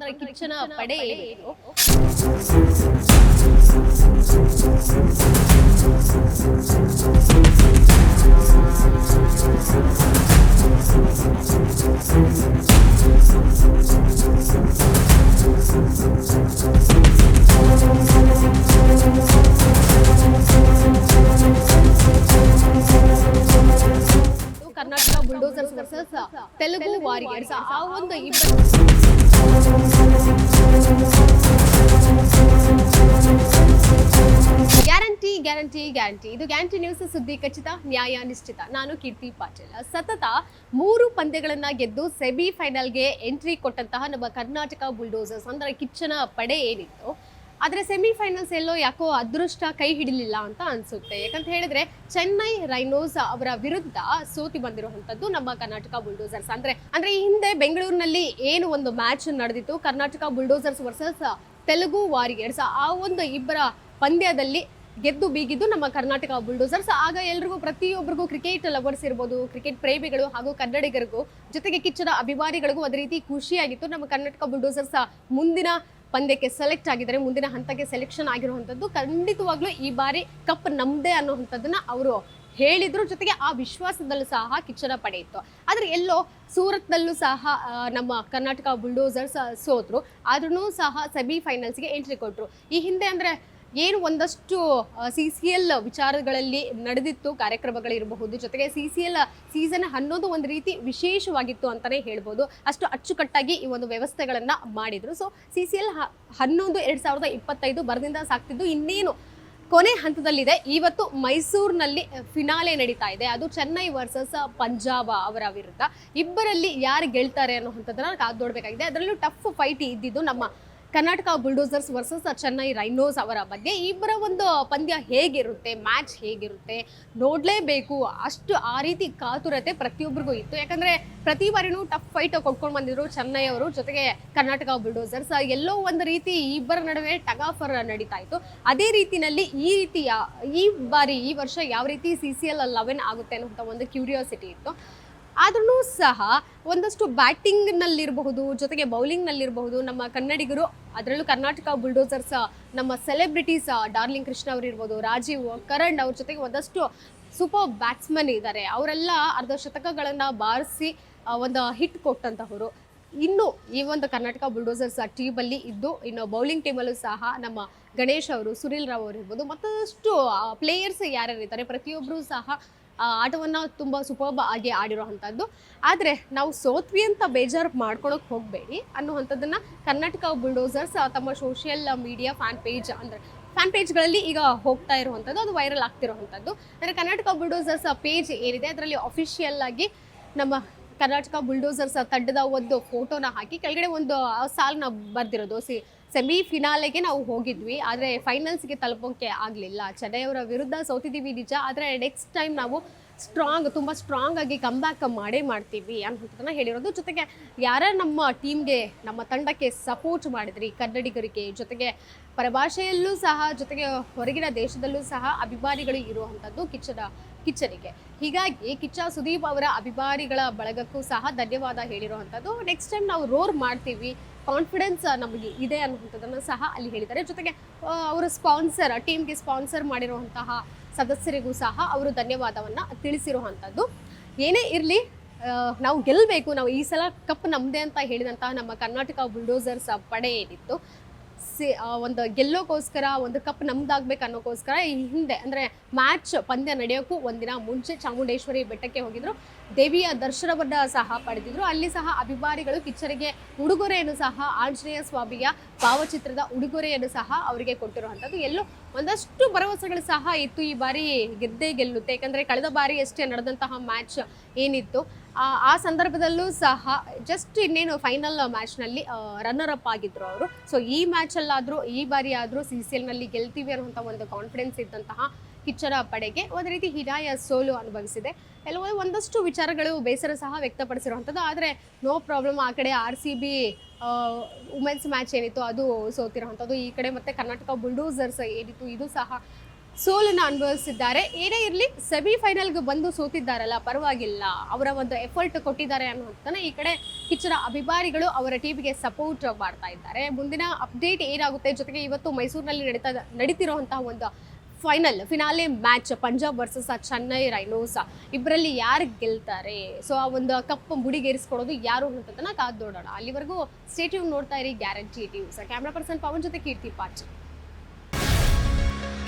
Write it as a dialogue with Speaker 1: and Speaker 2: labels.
Speaker 1: ಅಂದ್ರೆ ಕಿಚ್ಚನ ಪಡೆ ತೆಲುಗು ವಾರಿಯರ್ಸ್ ಆ ಒಂದು ಗ್ಯಾರಂಟಿ ಗ್ಯಾರಂಟಿ ಗ್ಯಾರಂಟಿ. ಇದು ಗ್ಯಾರಂಟಿ ನ್ಯೂಸ್ ಸುದ್ದಿ ಖಚಿತ, ನ್ಯಾಯ ನಿಶ್ಚಿತ. ನಾನು ಕೀರ್ತಿ ಪಾಟೀಲ್. ಸತತ ಮೂರು ಪಂದ್ಯಗಳನ್ನ ಗೆದ್ದು ಸೆಮಿ ಫೈನಲ್ಗೆ ಎಂಟ್ರಿ ಕೊಟ್ಟಂತಹ ನಮ್ಮ ಕರ್ನಾಟಕ ಬುಲ್ಡೋಸರ್ಸ್. ಅಂದ್ರೆ ಕಿಚ್ಚನ ಪಡೆ ಏನಿತ್ತು? ಆದ್ರೆ ಸೆಮಿ ಫೈನಲ್ಸ್ ಎಲ್ಲೋ ಯಾಕೋ ಅದೃಷ್ಟ ಕೈ ಹಿಡಿಲಿಲ್ಲ ಅಂತ ಅನಿಸುತ್ತೆ. ಯಾಕಂತ ಹೇಳಿದ್ರೆ ಚೆನ್ನೈ ರೈನೋಸ್ ಅವರ ವಿರುದ್ಧ ಸೋತಿ ಬಂದಿರುವಂಥದ್ದು ನಮ್ಮ ಕರ್ನಾಟಕ ಬುಲ್ಡೋಸರ್ಸ್. ಅಂದರೆ ಅಂದರೆ ಈ ಹಿಂದೆ ಬೆಂಗಳೂರಿನಲ್ಲಿ ಏನು ಒಂದು ಮ್ಯಾಚ್ ನಡೆದಿತ್ತು, Karnataka bulldozers versus Telugu warriors. ಆ ಒಂದು ಇಬ್ಬರ ಪಂದ್ಯದಲ್ಲಿ ಗೆದ್ದು ಬೀಗಿದ್ದು ನಮ್ಮ ಕರ್ನಾಟಕ ಬುಲ್ಡೋಸರ್ಸ್. ಆಗ ಎಲ್ರಿಗೂ ಪ್ರತಿಯೊಬ್ಬರಿಗೂ ಕ್ರಿಕೆಟ್ ಲವರ್ಸ್ ಇರ್ಬೋದು, ಕ್ರಿಕೆಟ್ ಪ್ರೇಮಿಗಳು ಹಾಗೂ ಕನ್ನಡಿಗರಿಗೂ ಜೊತೆಗೆ ಕಿಚ್ಚನ ಅಭಿಮಾನಿಗಳಿಗೂ ಅದೇ ರೀತಿ ಖುಷಿಯಾಗಿತ್ತು. ನಮ್ಮ ಕರ್ನಾಟಕ ಬುಲ್ಡೋಸರ್ಸ್ ಮುಂದಿನ ಪಂದ್ಯಕ್ಕೆ ಸೆಲೆಕ್ಟ್ ಆಗಿದ್ದಾರೆ, ಮುಂದಿನ ಹಂತಕ್ಕೆ ಸೆಲೆಕ್ಷನ್ ಆಗಿರುವಂಥದ್ದು ಖಂಡಿತವಾಗ್ಲೂ ಈ ಬಾರಿ ಕಪ್ ನಮ್ದೇ ಅನ್ನುವಂಥದ್ದನ್ನ ಅವರು ಹೇಳಿದ್ರು. ಜೊತೆಗೆ ಆ ವಿಶ್ವಾಸದಲ್ಲೂ ಸಹ ಕಿಚ್ಚನ ಪಡೆಯಿತು ಆದರೆ ಎಲ್ಲೋ ಸೂರತ್ನಲ್ಲೂ ಸಹ ನಮ್ಮ ಕರ್ನಾಟಕ ಬುಲ್ಡೋಸರ್ಸ್ ಸೋತರು ಆದ್ರೂ ಸಹ ಸೆಮಿ ಫೈನಲ್ಸ್ಗೆ ಎಂಟ್ರಿ ಕೊಟ್ಟರು ಈ ಹಿಂದೆ ಅಂದ್ರೆ ಏನು ಒಂದಷ್ಟು ಸಿ ಸಿ ಎಲ್ ವಿಚಾರಗಳಲ್ಲಿ ನಡೆದಿತ್ತು, ಕಾರ್ಯಕ್ರಮಗಳಿರಬಹುದು. ಜೊತೆಗೆ ಸಿ ಸಿ ಎಲ್ ಸೀಸನ್ ಹನ್ನೊಂದು ಒಂದು ರೀತಿ ವಿಶೇಷವಾಗಿತ್ತು ಅಂತಲೇ ಹೇಳ್ಬೋದು. ಅಷ್ಟು ಅಚ್ಚುಕಟ್ಟಾಗಿ ಈ ಒಂದು ವ್ಯವಸ್ಥೆಗಳನ್ನು ಮಾಡಿದ್ರು. ಸೊ ಸಿ ಸಿ ಎಲ್ ಹನ್ನೊಂದು ಎರಡು ಸಾವಿರದ ಇಪ್ಪತ್ತೈದು ಬರದಿಂದ ಸಾಕ್ತಿದ್ದು. ಇನ್ನೇನು ಕೊನೆ ಹಂತದಲ್ಲಿದೆ. ಇವತ್ತು ಮೈಸೂರಿನಲ್ಲಿ ಫಿನಾಲೆ ನಡೀತಾ ಇದೆ. ಅದು ಚೆನ್ನೈ ವರ್ಸಸ್ ಪಂಜಾಬ್ ಅವರ ವಿರುದ್ಧ. ಇಬ್ಬರಲ್ಲಿ ಯಾರು ಗೆಲ್ತಾರೆ ಅನ್ನುವಂಥದ್ದನ್ನ ಕಾದು ನೋಡಬೇಕಾಗಿದೆ. ಅದರಲ್ಲೂ ಟಫ್ ಫೈಟ್ ಇದ್ದಿದ್ದು ನಮ್ಮ Karnataka bulldozers versus Chennai rhinos ಅವರ ಬಗ್ಗೆ ಇಬ್ಬರ ಒಂದು ಪಂದ್ಯ ಹೇಗಿರುತ್ತೆ, ಮ್ಯಾಚ್ ಹೇಗಿರುತ್ತೆ ನೋಡಲೇಬೇಕು. ಅಷ್ಟು ಆ ರೀತಿ ಕಾತುರತೆ ಪ್ರತಿಯೊಬ್ಬರಿಗೂ ಇತ್ತು. ಯಾಕಂದ್ರೆ ಪ್ರತಿ ಬಾರಿನೂ ಟಫ್ ಫೈಟ್ ಕೊಟ್ಕೊಂಡು ಬಂದಿದ್ರು ಚೆನ್ನೈ ಅವರು. ಜೊತೆಗೆ ಕರ್ನಾಟಕ ಬುಲ್ಡೋಸರ್ಸ್, ಎಲ್ಲೋ ಒಂದು ರೀತಿ ಇಬ್ಬರ ನಡುವೆ ಟಗಾಫರ್ ನಡೀತಾ ಇತ್ತು. ಅದೇ ರೀತಿಯಲ್ಲಿ ಈ ರೀತಿ ಯಾ- ಈ ಬಾರಿ, ಈ ವರ್ಷ ಯಾವ ರೀತಿ ಸಿ ಸಿ ಎಲ್ ಲೆವೆನ್ ಆಗುತ್ತೆ ಅನ್ನುವಂಥ ಒಂದು ಕ್ಯೂರಿಯಾಸಿಟಿ ಇತ್ತು. ಆದ್ರೂ ಸಹ ಒಂದಷ್ಟು ಬ್ಯಾಟಿಂಗ್ನಲ್ಲಿರಬಹುದು ಜೊತೆಗೆ ಬೌಲಿಂಗ್ನಲ್ಲಿರಬಹುದು ನಮ್ಮ ಕನ್ನಡಿಗರು ಅದರಲ್ಲೂ ಕರ್ನಾಟಕ ಬುಲ್ಡೋಸರ್ಸ್, ನಮ್ಮ ಸೆಲೆಬ್ರಿಟೀಸ್ ಡಾರ್ಲಿಂಗ್ ಕೃಷ್ಣ ಅವರು ಇರ್ಬೋದು, ರಾಜೀವ್ ಕರಣ್ ಅವ್ರ ಜೊತೆಗೆ ಒಂದಷ್ಟು ಸೂಪರ್ ಬ್ಯಾಟ್ಸ್ಮನ್ ಇದ್ದಾರೆ ಅವರೆಲ್ಲ ಅರ್ಧ ಶತಕಗಳನ್ನು ಬಾರಿಸಿ ಒಂದು ಹಿಟ್ ಕೊಟ್ಟಂತಹವರು ಇನ್ನು ಈ ಒಂದು ಕರ್ನಾಟಕ ಬುಲ್ಡೋಸರ್ಸ್ ಟೀಮಲ್ಲಿ ಇದ್ದು, ಇನ್ನು ಬೌಲಿಂಗ್ ಟೀಮಲ್ಲೂ ಸಹ ನಮ್ಮ ಗಣೇಶ್ ಅವರು ಸುನಿಲ್ ರಾವ್ ಅವರು ಇರ್ಬೋದು, ಮತ್ತಷ್ಟು ಪ್ಲೇಯರ್ಸ್ ಯಾರ್ಯಾರು ಇದ್ದಾರೆ ಪ್ರತಿಯೊಬ್ಬರೂ ಸಹ ಆಟವನ್ನ ತುಂಬ ಸುಪರ್ಬ್ ಆಗಿ ಆಡಿರೋವಂಥದ್ದು ಆದರೆ ನಾವು ಸೋತ್ವಿ ಅಂತ ಬೇಜಾರು ಮಾಡ್ಕೊಳಕ್ ಹೋಗಬೇಡಿ ಅನ್ನುವಂಥದ್ದನ್ನ ಕರ್ನಾಟಕ ಬುಲ್ಡೋಸರ್ಸ್ ತಮ್ಮ ಸೋಷಿಯಲ್ ಮೀಡಿಯಾ ಫ್ಯಾನ್ ಪೇಜ್ ಅಂದರೆ ಫ್ಯಾನ್ ಪೇಜ್ಗಳಲ್ಲಿ ಈಗ ಹೋಗ್ತಾ ಇರುವಂಥದ್ದು, ಅದು ವೈರಲ್ ಆಗ್ತಿರುವಂಥದ್ದು. ಅಂದರೆ ಕರ್ನಾಟಕ ಬುಲ್ಡೋಸರ್ಸ್ ಪೇಜ್ ಏನಿದೆ, ಅದರಲ್ಲಿ ಅಫಿಷಿಯಲ್ ಆಗಿ ನಮ್ಮ ಕರ್ನಾಟಕ ಬುಲ್ಡೋಸರ್ಸ್ ತಂಡದ ಒಂದು ಫೋಟೋನ ಹಾಕಿ ಕೆಳಗಡೆ ಒಂದು ಸಾಲನ್ನ ಬರ್ದಿರೋದು. ಸಿ ಸೆಮಿ ಫಿನಾಲೆಗೆ ನಾವು ಹೋಗಿದ್ವಿ. ಆದರೆ ಫೈನಲ್ಸ್ಗೆ ತಲುಪೋಕೆ ಆಗಲಿಲ್ಲ. ಚೆನ್ನೈ ಅವರ ವಿರುದ್ಧ ಸೋತಿದ್ದೀವಿ ನಿಜ. ಆದರೆ ನೆಕ್ಸ್ಟ್ ಟೈಮ್ ನಾವು ಸ್ಟ್ರಾಂಗ್ ತುಂಬ ಸ್ಟ್ರಾಂಗ್ ಆಗಿ ಕಮ್ಬ್ಯಾಕ್ ಮಾಡೇ ಮಾಡ್ತೀವಿ ಅನ್ನೋದನ್ನ ಹೇಳಿರೋದು. ಜೊತೆಗೆ ಯಾರ ನಮ್ಮ ಟೀಮ್ಗೆ ನಮ್ಮ ತಂಡಕ್ಕೆ ಸಪೋರ್ಟ್ ಮಾಡಿದ್ರಿ? ಕನ್ನಡಿಗರಿಗೆ ಜೊತೆಗೆ ಪರಭಾಷೆಯಲ್ಲೂ ಸಹ, ಜೊತೆಗೆ ಹೊರಗಿನ ದೇಶದಲ್ಲೂ ಸಹ ಅಭಿಮಾನಿಗಳು ಇರುವಂಥದ್ದು ಕಿಚ್ಚನ ಕಿಚ್ಚನಿಗೆ ಹೀಗಾಗಿ ಕಿಚ್ಚ ಸುದೀಪ್ ಅವರ ಅಭಿಮಾನಿಗಳ ಬಳಗಕ್ಕೂ ಸಹ ಧನ್ಯವಾದ ಹೇಳಿರುವಂಥದ್ದು. ನೆಕ್ಸ್ಟ್ ಟೈಮ್ ನಾವು ರೋರ್ ಮಾಡ್ತೀವಿ ಕಾನ್ಫಿಡೆನ್ಸ್ ನಮಗೆ ಇದೆ ಅನ್ನುವಂಥದ್ದನ್ನು ಸಹ ಅಲ್ಲಿ ಹೇಳಿದ್ದಾರೆ. ಜೊತೆಗೆ ಅವರ ಸ್ಪಾನ್ಸರ್ ಟೀಮ್ಗೆ ಸ್ಪಾನ್ಸರ್ ಮಾಡಿರುವಂತಹ ಸದಸ್ಯರಿಗೂ ಸಹ ಅವರು ಧನ್ಯವಾದವನ್ನು ತಿಳಿಸಿರುವಂಥದ್ದು ಏನೇ ಇರಲಿ ನಾವು ಗೆಲ್ಲಬೇಕು ನಾವು ಈ ಸಲ ಕಪ್ ನಮ್ಮದೇ ಅಂತ ಹೇಳಿದಂತಹ ನಮ್ಮ ಕರ್ನಾಟಕ ಬುಲ್ಡೋಸರ್ಸ್ ಪಡೆ ಏನಿತ್ತು. ಸಿ ಒಂದು ಗೆಲ್ಲೋಕ್ಕೋಸ್ಕರ ಒಂದು ಕಪ್ ನಮ್ದಾಗ್ಬೇಕು ಅನ್ನೋಕ್ಕೋಸ್ಕರ ಈ ಹಿಂದೆ, ಅಂದರೆ ಮ್ಯಾಚ್ ಪಂದ್ಯ ನಡೆಯೋಕ್ಕೂ ಒಂದಿನ ಮುಂಚೆ ಚಾಮುಂಡೇಶ್ವರಿ ಬೆಟ್ಟಕ್ಕೆ ಹೋಗಿದ್ರು. ದೇವಿಯ ದರ್ಶನವನ್ನು ಸಹ ಪಡೆದಿದ್ರು. ಅಲ್ಲಿ ಸಹ ಅಭಿಮಾನಿಗಳು ಕಿಚ್ಚರಿಗೆ ಉಡುಗೊರೆಯನ್ನು ಸಹ, ಆಂಜನೇಯ ಸ್ವಾಮಿಯ ಭಾವಚಿತ್ರದ ಉಡುಗೊರೆಯನ್ನು ಸಹ ಅವರಿಗೆ ಕೊಟ್ಟಿರುವಂಥದ್ದು. ಎಲ್ಲೋ ಒಂದಷ್ಟು ಭರವಸೆಗಳು ಸಹ ಇತ್ತು ಈ ಬಾರಿ ಗೆದ್ದೇ ಗೆಲ್ಲುತ್ತೆ. ಯಾಕಂದರೆ, ಕಳೆದ ಬಾರಿ ಅಷ್ಟೇ ನಡೆದಂತಹ ಮ್ಯಾಚ್ ಏನಿತ್ತು. ಆ ಸಂದರ್ಭದಲ್ಲೂ ಸಹ ಜಸ್ಟ್ ಇನ್ನೇನು ಫೈನಲ್ ಮ್ಯಾಚ್ನಲ್ಲಿ ರನ್ನರ್ ಅಪ್ ಆಗಿದ್ರು ಅವರು. ಸೊ ಈ ಮ್ಯಾಚಲ್ಲಾದರೂ ಈ ಬಾರಿ ಆದರೂ ಸಿ ಸಿ ಎಲ್ನಲ್ಲಿ ಗೆಲ್ತೀವಿ ಅನ್ನುವಂಥ ಒಂದು ಕಾನ್ಫಿಡೆನ್ಸ್ ಇದ್ದಂತಹ ಕಿಚ್ಚರ ಪಡೆಗೆ ಒಂದು ರೀತಿ ಹಿನಾಯ ಸೋಲು ಅನುಭವಿಸಿದೆ. ಕೆಲವು ಒಂದಷ್ಟು ವಿಚಾರಗಳು ಬೇಸರ ಸಹ ವ್ಯಕ್ತಪಡಿಸಿರುವಂಥದ್ದು. ಆದರೆ ನೋ ಪ್ರಾಬ್ಲಮ್ ಆ ಕಡೆ R C B women's match ಏನಿತ್ತು ಅದು ಸೋತಿರೋವಂಥದ್ದು. ಈ ಕಡೆ ಮತ್ತೆ ಕರ್ನಾಟಕ ಬುಲ್ಡೋಸರ್ಸ್ ಏನಿತ್ತು, ಇದು ಸಹ ಸೋಲನ್ನು ಅನುಭವಿಸಿದ್ದಾರೆ. ಏನೇ ಇರಲಿ ಸೆಮಿಫೈನಲ್ಗೆ ಬಂದು ಸೋತಿದ್ದಾರಲ್ಲ, ಪರವಾಗಿಲ್ಲ. ಅವರ ಒಂದು ಎಫರ್ಟ್ ಕೊಟ್ಟಿದ್ದಾರೆ ಅನ್ನೋದನ್ನ ಈ ಕಡೆ ಕಿಚ್ಚನ ಅಭಿಮಾನಿಗಳು ಅವರ ಟೀಮ್ಗೆ ಸಪೋರ್ಟ್ ಮಾಡ್ತಾ ಇದ್ದಾರೆ. ಮುಂದಿನ ಅಪ್ಡೇಟ್ ಏನಾಗುತ್ತೆ? ಜೊತೆಗೆ ಇವತ್ತು ಮೈಸೂರಿನಲ್ಲಿ ನಡೀತಾ, ನಡೀತಿರುವಂತಹ ಒಂದು final finale match Punjab versus Chennai rhinos. ಇಬ್ಬರಲ್ಲಿ ಯಾರು ಗೆಲ್ತಾರೆ? ಸೊ ಆ ಒಂದು ಕಪ್ ಮುಡಿಗೇರಿಸ್ಕೊಡೋದು ಯಾರು ಅನ್ನೋದನ್ನ ಕಾದು ನೋಡೋಣ. ಅಲ್ಲಿವರೆಗೂ ಸ್ಟೇಟಿಯಂ ನೋಡ್ತಾ ಇರಿ guarantee news camera person Pavan ಜೊತೆ ಕೀರ್ತಿ ಪಾಟೀಲ್.